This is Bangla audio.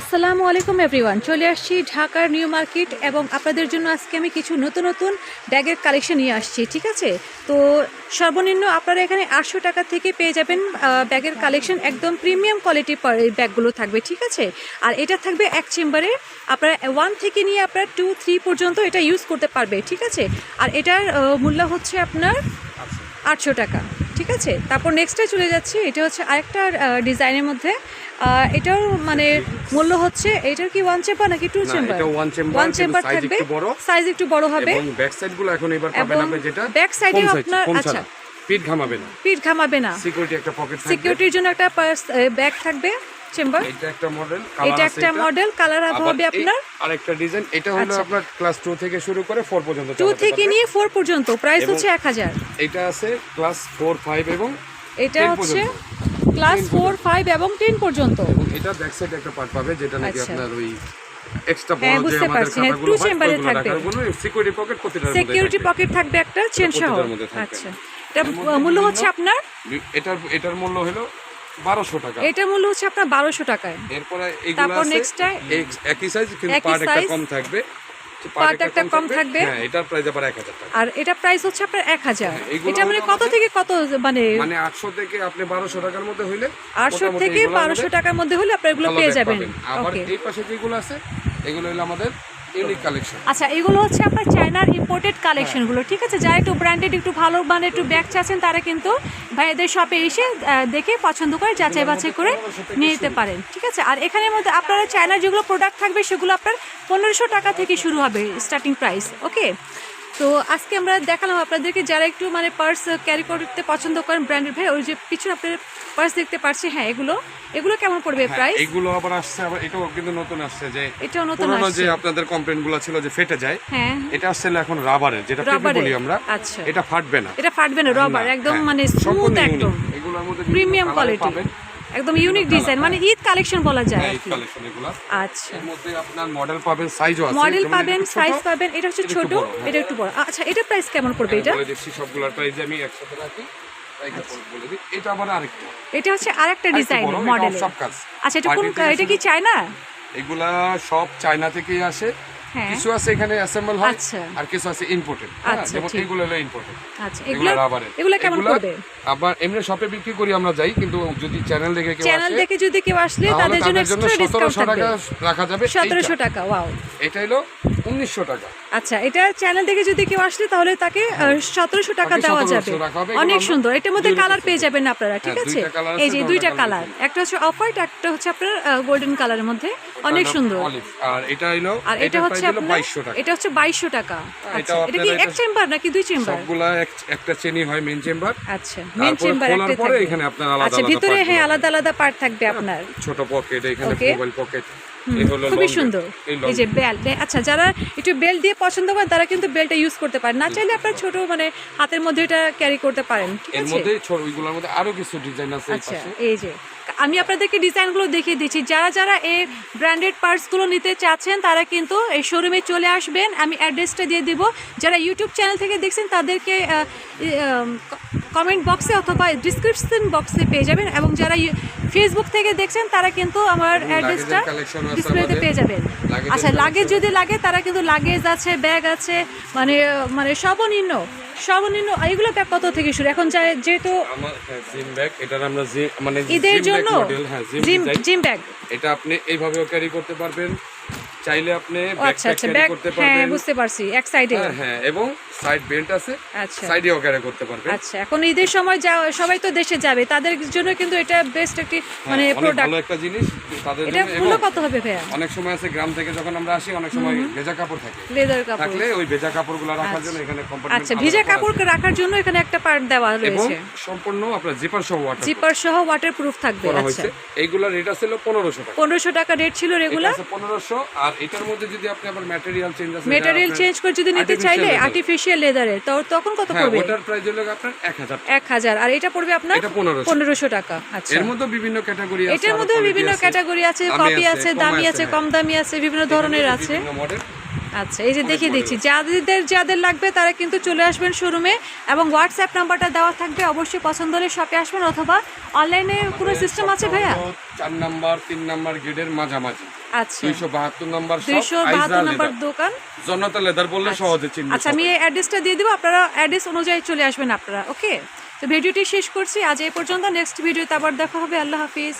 আসসালামু আলাইকুম এভরিওয়ান চলে আসছি ঢাকার নিউ মার্কেট এবং আপনাদের জন্য আজকে আমি কিছু নতুন নতুন ব্যাগের কালেকশন নিয়ে আসছি, ঠিক আছে? তো সর্বনিম্ন আপনারা এখানে আটশো টাকা থেকে পেয়ে যাবেন ব্যাগের কালেকশন একদম প্রিমিয়াম কোয়ালিটির ব্যাগগুলো থাকবে, ঠিক আছে? আর এটা থাকবে এক চেম্বারে। আপনারা ওয়ান থেকে নিয়ে আপনারা টু থ্রি পর্যন্ত এটা ইউজ করতে পারবে, ঠিক আছে? আর এটার মূল্য হচ্ছে আপনার আটশো টাকা। ঠিক আছে? তারপর নেক্সটে চলে যাচ্ছি এটা হচ্ছে আরেকটা ডিজাইনের মধ্যে। এটাও এটার মানে মূল্য হচ্ছে এটার কি ওয়ান চেম্বার নাকি টু চেম্বার ওয়ান চেম্বার থাকবে একটু বড়। সাইজ একটু বড় হবে। এবং ব্যাক সাইডগুলো এখন এবার পাবেন আপনি যেটা ব্যাক size, আপনার- আচ্ছা। পিট পিঠ ঘামাবে না। পিঠ ঘামাবে না। সিকিউরিটি একটা পকেট থাকবে। সিকিউরিটির জন্য একটা ব্যাগ থাকবে। চেম্বার? এটা একটা মডেল এটা একটা মডেল কালার হবে আপনার? আরেকটা ডিজাইন এটা হলো আচ্ছা। আপনার ক্লাস 2 থেকে শুরু করে 4 পর্যন্ত টু চালাতে থেকে নিয়ে ফোর পর্যন্ত প্রাইস হচ্ছে এক হাজার। এটা আছে ক্লাস 4 5 এবং এটা হচ্ছে ক্লাস 10 ফোর ফাইভ এবং টেন পর্যন্ত। এটা ব্যাক সাইড একটা পার্ট পাবে যেটা নাকি আচ্ছা। আপনার ওই এক্সট্রা বড় যে আমাদের খাতাগুলো হয়। সিকিউরিটি পকেট প্রতিটার মধ্যে সিকিউরিটি পকেট থাকবে একটা চেন সহ। আচ্ছা। এটা মূল্য হচ্ছে আপনার? এটার এটার মূল্য হলো 1200 টাকা। এটার মূল্য হচ্ছে আপনার বারোশো টাকায়। এরপরে এইগুলো তারপর next একই সাইজ কিন্তু পার্ট একটা কম থাকবে। part একটা কম থাকবে। হ্যাঁ এটার প্রাইস আবার 1000 টাকা। আর এটা প্রাইস হচ্ছে আপনার এক হাজার। হ্যাঁ, এগুলো এটা মানে কত থেকে কত মানে মানে 800 থেকে আপনি 1200 টাকার মধ্যে হইলে আটশো মোটামুটি থেকে এগুলোর বারোশো মধ্যে টাকার মধ্যে হলে আপনার এগুলো পেয়ে যাবেন। আবার এই পাশে যেগুলো আছে এগুলো হলো আমাদের ইউনিক কালেকশন আচ্ছা এগুলো হচ্ছে আপনার চায়নার ইম্পোর্টেড কালেকশনগুলো ঠিক আছে? যারা একটু ব্র্যান্ডেড একটু ভালো মানে একটু ব্যাগ চাচ্ছেন তারা কিন্তু ভাইদের শপে এসে দেখে পছন্দ করে, যাচাই বাছাই করে নিয়ে নিতে পারেন, ঠিক আছে? আর এখানের মধ্যে আপনারা চায়নার যেগুলো প্রোডাক্ট থাকবে, সেগুলো আপনার পনেরোশো টাকা থেকে শুরু হবে স্টার্টিং প্রাইস ওকে তো আজকে আমরা দেখালাম আপনাদেরকে যারা একটু মানে পার্স ক্যারি করতে পছন্দ করেন ব্র্যান্ডের ভাই ওই যে পিছনে আপনার পার্স দেখতে পাচ্ছি হ্যাঁ এগুলো। এগুলো কেমন পড়বে প্রাইস এগুলো আবার আসছে আবার এটাও কিন্তু নতুন আসছে যে এটাও নতুন আসছে। যে আপনাদের কমপ্লেনগুলো ছিল যে ফেটে যায় হ্যাঁ। এটা আসছে এখন রাবারের যেটা পেপি বলি আমরা আচ্ছা। এটা ফাটবে না। এটা ফাটবে না রবার একদম হ্যাঁ, মানে স্মুথ একদম। এগুলোর মধ্যে প্রিমিয়াম কোয়ালিটি। একদম ইউনিক ডিজাইন মানে ঈদ কালেকশন বলা যায় হ্যাঁ, কি। কালেকশন এগুলো। আচ্ছা। এর মধ্যে আপনার মডেল পাবেন সাইজও আছে। মডেল পাবেন সাইজ পাবেন এটা হচ্ছে ছোট হ্যাঁ। এটা একটু বড়। আচ্ছা এটা প্রাইস কেমন পড়বে এটা? বলে দিচ্ছি সবগুলোর প্রাইস আমি একসাথে রাখি। তাই এটা আবার আরেকটা। এটা হচ্ছে আরেকটা ডিজাইন মডেল আচ্ছা এটা কোন এটা কি চায়না এগুলা সব চায়না থেকেই আসে। হ্যাঁ কিছু আছে এখানে অ্যাসেম্বল হয় আচ্ছা। আর কিছু আছে ইম্পোর্টেড আচ্ছা, যেমন এগুলো হলো ইম্পোর্টেড আচ্ছা এগুলো এগুলো রাবারের এগুলো কেমন পড়বে আবার এমনি শপে বিক্রি করি আমরা যাই কিন্তু যদি চ্যানেল দেখে কেউ চ্যানেল দেখে যদি কেউ আসলে তাদের জন্য এক্সট্রা ডিসকাউন্ট 1700 টাকা রাখা যাবে সতেরোশো এইটা। টাকা ওয়াও এটা হলো 1900 টাকা। আচ্ছা এটা চ্যানেল থেকে যদি কেউ আসলে তাহলে তাকে সতেরোশো টাকা দেওয়া যাবে। অনেক সুন্দর। এটার মধ্যে কালার পেয়ে যাবেন আপনারা ঠিক হ্যাঁ, আছে? এই যে দুইটা কালার একটা হচ্ছে অফ হোয়াইট একটা হচ্ছে আপনার গোল্ডেন কালারের মধ্যে। অনেক সুন্দর। আর এটা হলো আর এটা হচ্ছে আপনার এটা হচ্ছে বাইশশো টাকা। আচ্ছা এটা কি এক চেম্বার নাকি দুই চেম্বার সবগুলা একটা চেনি হয় মেন চেম্বার আচ্ছা মেন চেম্বার একটা পরে থাকবে। এখানে আপনার আলাদা আচ্ছা ভিতরে হ্যাঁ আলাদা আলাদা পার্ট থাকবে আপনার। ছোট পকেট এখানে মোবাইল পকেট খুবই সুন্দর। এই যে বেল আচ্ছা যারা একটু বেল দিয়ে পছন্দ করেন তারা কিন্তু বেলটা ইউজ করতে পারেন। না চাইলে আপনার ছোট মানে হাতের মধ্যে এটা ক্যারি করতে পারেন এর মধ্যে ওইগুলোর মধ্যে আরও কিছু ডিজাইন আছে আচ্ছা এই যে আমি আপনাদেরকে ডিজাইনগুলো দেখিয়ে দিচ্ছি। যারা যারা এই ব্র্যান্ডেড পার্টসগুলো নিতে চাচ্ছেন তারা কিন্তু এই শোরুমে চলে আসবেন। আমি অ্যাড্রেসটা দিয়ে দিব। যারা ইউটিউব চ্যানেল থেকে দেখছেন তাদেরকে কমেন্ট বক্সে অথবা ডিসক্রিপশন বক্সে পেয়ে যাবেন এবং যারা ফেসবুক থেকে দেখছেন তারা কিন্তু আমার অ্যাড্রেসটা ডিসপ্লেতে পেয়ে যাবেন। আচ্ছা লাগেজ যদি লাগে তারা কিন্তু লাগেজ আছে ব্যাগ আছে মানে মানে সর্বনিম্ন সর্বনিম্ন এগুলো ব্যাগ কত থেকে শুরু? এখন যায় যেহেতু জিম ব্যাগ এটার আমরা মানে ঈদের জন্য জিম জিম জিম ব্যাগ এটা আপনি এইভাবেও ক্যারি করতে পারবেন। চাইলে আপনি আচ্ছা আচ্ছা হ্যাঁ বুঝতে পারছি এক সাইডে হ্যাঁ হ্যাঁ এবং সাইড বেল্ট আছে আচ্ছা। সাইডেও ক্যারি করতে পারবেন। আচ্ছা এখন ঈদের সময় যা সবাই তো দেশে যাবে তাদের জন্য কিন্তু এটা বেস্ট একটি মানে হ্যাঁ, প্রোডাক্ট ভালো একটা জিনিস তাদের এটা মূল্য কত হবে ভাইয়া? অনেক সময় আছে গ্রাম থেকে যখন আমরা আসি অনেক সময় ভেজা কাপড় থাকে। লেদার কাপড়। থাকলে ওই ভেজা কাপড়গুলো রাখার জন্য এখানে কম্পার্টমেন্ট আচ্ছা ভিজা কাপড় রাখার জন্য এখানে একটা পার্ট দেওয়া এবং রয়েছে। সম্পূর্ণ আপনার জিপার সহ ওয়াটার জিপার সহ ওয়াটার প্রুফ থাকবে আচ্ছা। হয়েছে। এইগুলোর রেট আছে পনেরোশো টাকা। পনেরোশো টাকা রেট ছিল রেগুলার পনেরোশো আর এটার মধ্যে যদি আপনি আবার ম্যাটেরিয়াল চেঞ্জ আছে ম্যাটেরিয়াল চেঞ্জ করে যদি নিতে চাইলে আর্টিফিশিয়াল লেদারের তো তখন কত হ্যাঁ পড়বে? ওটার প্রাইস হলো আপনার এক হাজার আর এটা পড়বে আপনার এটা পনেরোশো। পনেরোশো টাকা আচ্ছা। এর মধ্যে বিভিন্ন ক্যাটাগরি আছে এটার মধ্যে বিভিন্ন ক্যাটাগরি আছে কপি আছে, দামি আছে, হ্যাঁ। কম দামি আছে বিভিন্ন ধরনের আছে। বিভিন্ন মডেল আচ্ছা এই যে দেখিয়ে দিচ্ছি যাদের যাদের লাগবে তারা কিন্তু চলে আসবেন শোরুমে এবং হোয়াটসঅ্যাপ নাম্বারটা দেওয়া থাকবে অবশ্যই পছন্দ হলে শপে আসবেন অথবা অনলাইনে কোনো সিস্টেম আছে ভাইয়া? চার নাম্বার তিন নাম্বার গ্রেডের মাঝামাঝি। আচ্ছা। দুইশো বাহাত্তর নাম্বার দুইশো বাহাত্তর নম্বর দোকান? জনতা লেদার বললে সহজে চিনবে আচ্ছা আমি এই অ্যাড্রেসটা দিয়ে দেবো আপনারা অ্যাড্রেস অনুযায়ী চলে আসবেন আপনারা ওকে তো ভিডিওটি শেষ করছি আজ এই পর্যন্ত নেক্সট ভিডিওতে আবার দেখা হবে আল্লাহ হাফিজ।